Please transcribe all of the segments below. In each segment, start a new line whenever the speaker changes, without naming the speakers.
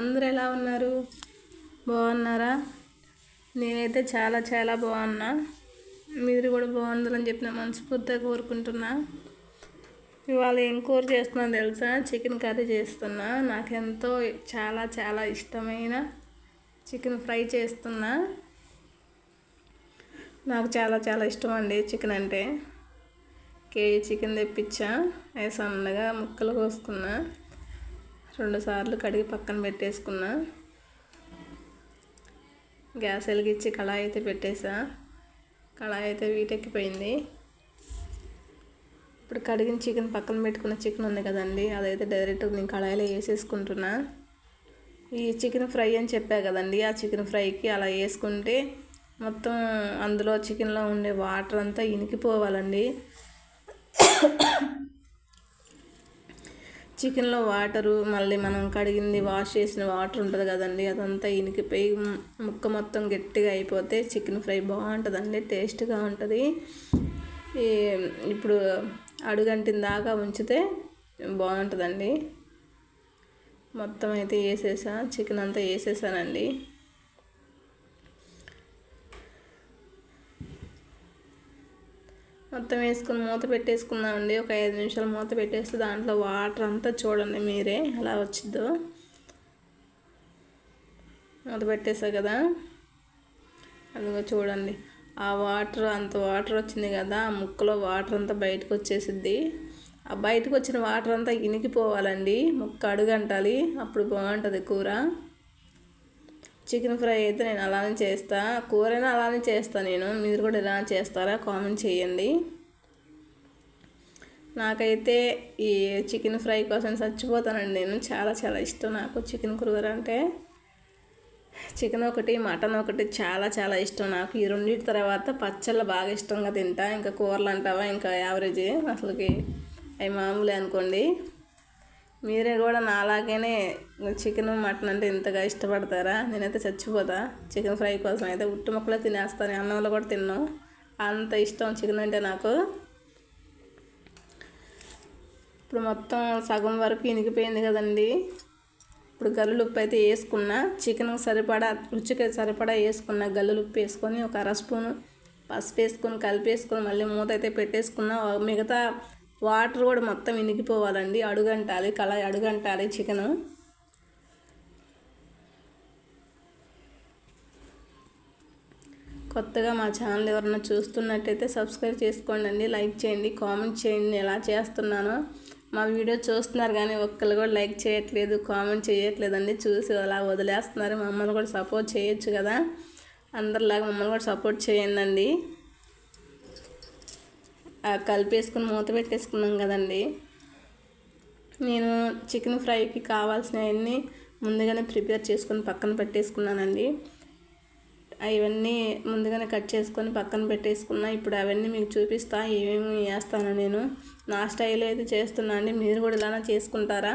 అందరు ఎలా ఉన్నారు? బాగున్నారా? నేనైతే చాలా చాలా బాగున్నా. మీరు కూడా బాగుండాలని చెప్పిన మనస్ఫూర్తిగా కోరుకుంటున్నా. ఇవాళ ఏం కూర చేస్తున్నాను తెలుసా? చికెన్ కర్రీ చేస్తున్నా. నాకెంతో చాలా చాలా ఇష్టమైన చికెన్ ఫ్రై చేస్తున్నా. నాకు చాలా చాలా ఇష్టం అండి చికెన్ అంటే. కేజీ చికెన్ తెప్పించా. అవి సన్నగా ముక్కలు కోసుకున్నా. రెండుసార్లు కడిగి పక్కన పెట్టేసుకున్నా. గ్యాస్ వెలిగించి కళాయి అయితే పెట్టేసా. కళాయి అయితే వీటెక్కిపోయింది. ఇప్పుడు కడిగిన చికెన్ పక్కన పెట్టుకున్న చికెన్ ఉంది కదండి అదైతే డైరెక్ట్ నేను కళాయిలో వేసేసుకుంటున్నా. ఈ చికెన్ ఫ్రై అని చెప్పా కదండి ఆ చికెన్ ఫ్రైకి అలా వేసుకుంటే మొత్తం అందులో చికెన్లో ఉండే వాటర్ అంతా ఇనికిపోవాలండి. చికెన్లో వాటరు మళ్ళీ మనం కడిగింది వాష్ చేసిన వాటర్ ఉంటుంది కదండి అదంతా ఇనికిపోయి ముక్క మొత్తం గట్టిగా అయిపోతే చికెన్ ఫ్రై బాగుంటుందండి టేస్ట్గా ఉంటుంది. ఇప్పుడు అడుగంటిన దాకా ఉంచితే బాగుంటుందండి. మొత్తం అయితే వేసేసా చికెన్ అంతా వేసేసానండి. మొత్తం వేసుకుని మూత పెట్టేసుకుందామండి. ఒక ఐదు నిమిషాలు మూత పెట్టేస్తే దాంట్లో వాటర్ అంతా చూడండి మీరే ఎలా వచ్చిందో మూత పెట్టేసా కదా. అదిగో చూడండి. ఆ వాటర్ అంత వాటర్ వచ్చింది కదా ఆ ముక్కలో వాటర్ అంతా బయటకు వచ్చేసిద్ది. ఆ బయటకు వచ్చిన వాటర్ అంతా ఇనికిపోవాలండి. ముక్క అడుగంటాలి అప్పుడు బాగుంటుంది కూర. చికెన్ ఫ్రై అయితే నేను అలానే చేస్తా. కూరైనా అలానే చేస్తాను నేను. మీరు కూడా ఇలా చేస్తారా? కామెంట్ చేయండి. నాకైతే ఈ చికెన్ ఫ్రై కోసం చచ్చిపోతానండి. నేను చాలా చాలా ఇష్టం నాకు చికెన్ కూర అంటే. చికెన్ ఒకటి మటన్ ఒకటి చాలా చాలా ఇష్టం నాకు. ఈ రెండింటి తర్వాత పచ్చళ్ళు బాగా ఇష్టంగా తింటా. ఇంకా కూరలు అంటావా? ఇంకా యావరేజ్ అసలుకి. అవి మామూలే అనుకోండి. మీరే కూడా నాలాగనే చికెన్ మటన్ అంటే ఇంతగా ఇష్టపడతారా? నేనైతే చచ్చిపోతా. చికెన్ ఫ్రై కోసం అయితే ఉట్టు ముక్కలే తినేస్తాను. అన్నంలో కూడా తిన్నాను అంత ఇష్టం చికెన్ అంటే నాకు. ఇప్పుడు మొత్తం సగం వరకు ఇనిగిపోయింది కదండి. ఇప్పుడు గల్లులు ఉప్పు అయితే వేసుకున్నా చికెన్ సరిపడా రుచికి సరిపడా వేసుకున్న గల్లులు ఉప్పు వేసుకొని ఒక అర స్పూను పసుపు వేసుకొని కలిపేసుకొని మళ్ళీ మూత అయితే పెట్టేసుకున్నా మిగతా వాటర్ కూడా మొత్తం ఇనిగిపోవాలండి. అడుగంటాలి కళాయి అడుగంటాలి చికెను. కొత్తగా మా ఛానల్ ఎవరైనా చూస్తున్నట్టయితే సబ్స్క్రైబ్ చేసుకోండి లైక్ చేయండి కామెంట్ చేయండి ఎలా చేస్తున్నానో. మా వీడియో చూస్తున్నారు కానీ ఒక్కరు కూడా లైక్ చేయట్లేదు కామెంట్ చేయట్లేదండి చూసి అలా వదిలేస్తున్నారు. మమ్మల్ని కూడా సపోర్ట్ చేయొచ్చు కదా. అందరిలాగా మమ్మల్ని కూడా సపోర్ట్ చేయండి కలిపేసుకుని మూత పెట్టేసుకున్నాం కదండి. నేను చికెన్ ఫ్రైకి కావాల్సినవన్నీ ముందుగానే ప్రిపేర్ చేసుకుని పక్కన పెట్టేసుకున్నానండి. అవన్నీ ముందుగానే కట్ చేసుకొని పక్కన పెట్టేసుకున్నా. ఇప్పుడు అవన్నీ మీకు చూపిస్తా ఏమేమి వేస్తాను నేను. నా స్టైల్ అయితే చేస్తున్నా అండి. మీరు కూడా ఇలానే చేసుకుంటారా?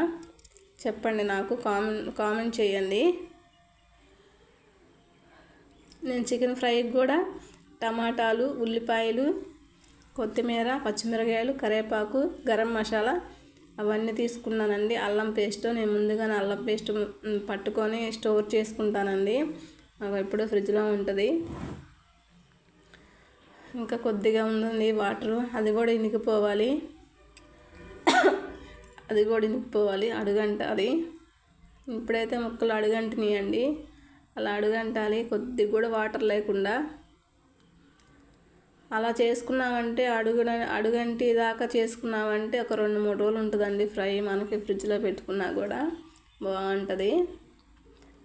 చెప్పండి నాకు కామెంట్ కామెంట్ చేయండి. నేను చికెన్ ఫ్రైకి కూడా టమాటాలు ఉల్లిపాయలు కొత్తిమీర పచ్చిమిరకాయలు కరివేపాకు గరం మసాలా అవన్నీ తీసుకున్నానండి. అల్లం పేస్ట్ నేను ముందుగానే అల్లం పేస్ట్ పట్టుకొని స్టోర్ చేసుకుంటానండి. ఎప్పుడూ ఫ్రిడ్జ్లో ఉంటుంది. ఇంకా కొద్దిగా ఉందండి వాటరు. అది కూడా ఇనికిపోవాలి. అది కూడా ఇనికిపోవాలి. అడుగంటాలి ఇప్పుడైతే ముక్కలు అడుగంటినాయండి. అలా అడుగంటాలి. కొద్దిగా కూడా వాటర్ లేకుండా. అలా చేసుకున్నామంటే అడుగు అడుగంటి దాకా చేసుకున్నామంటే ఒక రెండు మూడు రోజులు ఉంటుందండి ఫ్రై మనకి ఫ్రిడ్జ్లో పెట్టుకున్నా కూడా. బాగుంటుంది.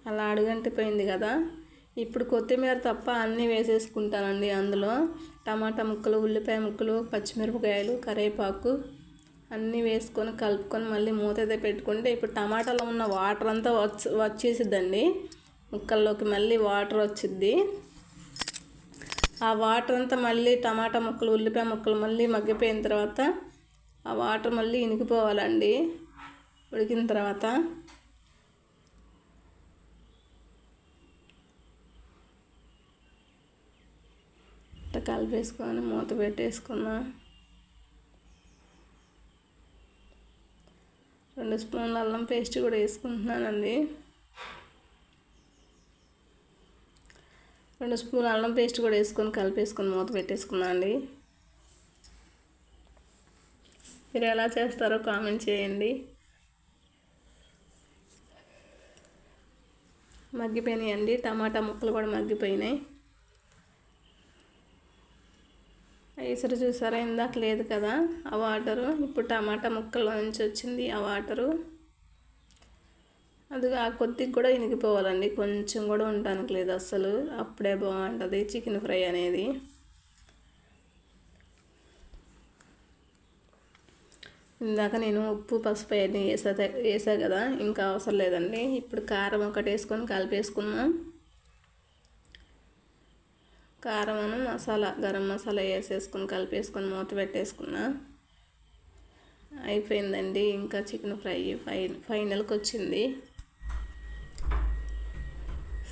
అలా అడుగంటిపోయింది కదా. ఇప్పుడు కొత్తిమీర తప్ప అన్నీ వేసేసుకుంటానండి అందులో. టమాటా ముక్కలు ఉల్లిపాయ ముక్కలు పచ్చిమిరపకాయలు కరివేపాకు అన్నీ వేసుకొని కలుపుకొని మళ్ళీ మూత అయితే పెట్టుకుంటే ఇప్పుడు టమాటాలో ఉన్న వాటర్ అంతా వచ్చి వచ్చేసిద్దండి. ముక్కల్లోకి మళ్ళీ వాటర్ వచ్చిద్ది. ఆ వాటర్ అంతా మళ్ళీ టమాటా ముక్కలు ఉల్లిపాయ ముక్కలు మళ్ళీ మగ్గిపోయిన తర్వాత ఆ వాటర్ మళ్ళీ ఇనికిపోవాలండి. ఉడికిన తర్వాత ఇట్లా కలిపేసుకొని మూత పెట్టేసుకుందాం రెండు స్పూన్ల అల్లం పేస్ట్ కూడా వేసుకుంటున్నానండి. రెండు స్పూన్లు అల్లం పేస్ట్ కూడా వేసుకొని కలిపేసుకొని మూత పెట్టేసుకున్నాను అండి. మీరు ఎలా చేస్తారో కామెంట్ చేయండి. మగ్గిపోయినాయండి. టమాటా ముక్కలు కూడా మగ్గిపోయినాయి. ఈసరి చూసారా? ఇందాక లేదు కదా ఆ వాటరు. ఇప్పుడు టమాటా ముక్కల్లో నుంచి వచ్చింది ఆ వాటరు. అది ఆ కొద్దిగా కూడా ఇనిగిపోవాలండి. కొంచెం కూడా ఉండటానికి లేదు అస్సలు. అప్పుడే బాగుంటుంది చికెన్ ఫ్రై అనేది. ఇందాక నేను ఉప్పు పసుపు అవన్నీ వేసా వేసా కదా ఇంకా అవసరం లేదండి. ఇప్పుడు కారం ఒకటి వేసుకొని కలిపేసుకుందాం. కారం మసాలా గరం మసాలా వేసేసుకొని కలిపేసుకొని మూత పెట్టేసుకున్నా. అయిపోయిందండి. ఇంకా చికెన్ ఫ్రై ఫై ఫైనల్కి వచ్చింది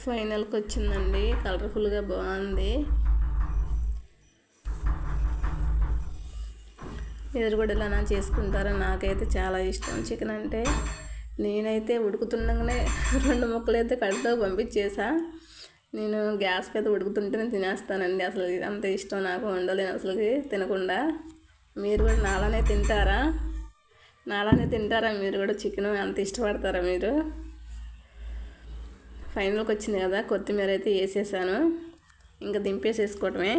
ఫైనల్కి వచ్చిందండి కలర్ఫుల్గా బాగుంది. మీరు కూడా ఇలా చేసుకుంటారా నాకైతే చాలా ఇష్టం. చికెన్ అంటే నేనైతే ఉడుకుతుండగానే రెండు ముక్కలైతే అయితే పంపించేసా. నేను గ్యాస్ మీద ఉడుకుతుంటేనే తినేస్తానండి. అసలు అంత ఇష్టం నాకు ఉండలేను అసలు తినకుండా. మీరు కూడా నాలానే తింటారా? నాలానే తింటారా? మీరు కూడా చికెన్ అంత ఇష్టపడతారా మీరు? ఫైనల్కి వచ్చింది కదా కొత్తిమీర అయితే వేసేసాను. ఇంకా దింపేసేసుకోవటమే.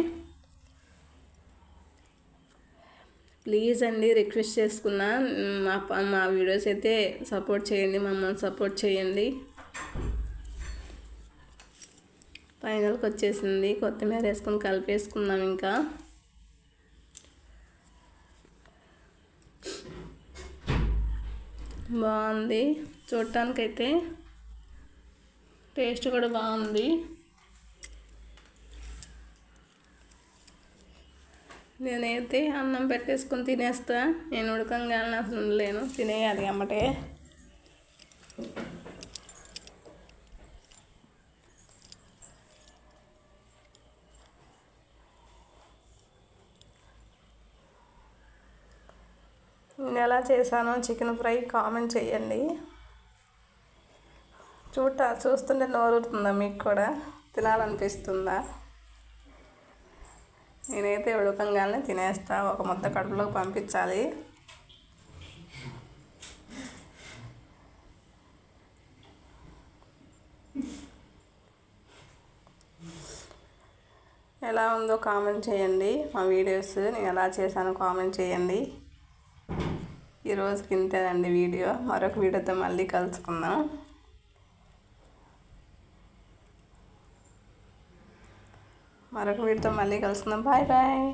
ప్లీజ్ అండి రిక్వెస్ట్ చేసుకున్నా. మా మా వీడియోస్ అయితే సపోర్ట్ చేయండి మమ్మల్ని సపోర్ట్ చేయండి. ఫైనల్కి వచ్చేసింది కొత్తిమీర వేసుకొని కలిపేసుకున్నాం ఇంకా. బాగుంది. చూడటానికైతే టేస్ట్ కూడా బాగుంది. నేనైతే అన్నం పెట్టేసుకొని తినేస్తా. నేను ఉడకంగా అసలు ఉండలేను. తినేయాలి అమ్మటే. నేను ఎలా చేశానో చికెన్ ఫ్రై కామెంట్ చేయండి. చూడ చూస్తుంటే నోరుతుందా మీకు కూడా? తినాలనిపిస్తుందా? నేనైతే ఉడకంగానే తినేస్తా. ఒక ముద్ద కడుపులోకి పంపించాలి. ఎలా ఉందో కామెంట్ చేయండి. మా వీడియోస్ నేను ఎలా చేశానో కామెంట్ చేయండి. ఈరోజుకి ఇంతేనండి వీడియో. మరొక వీడియోతో మళ్ళీ కలుసుకుందాం. మరొక వీడియోతో మళ్ళీ కలుసుకుందాం. Bye bye.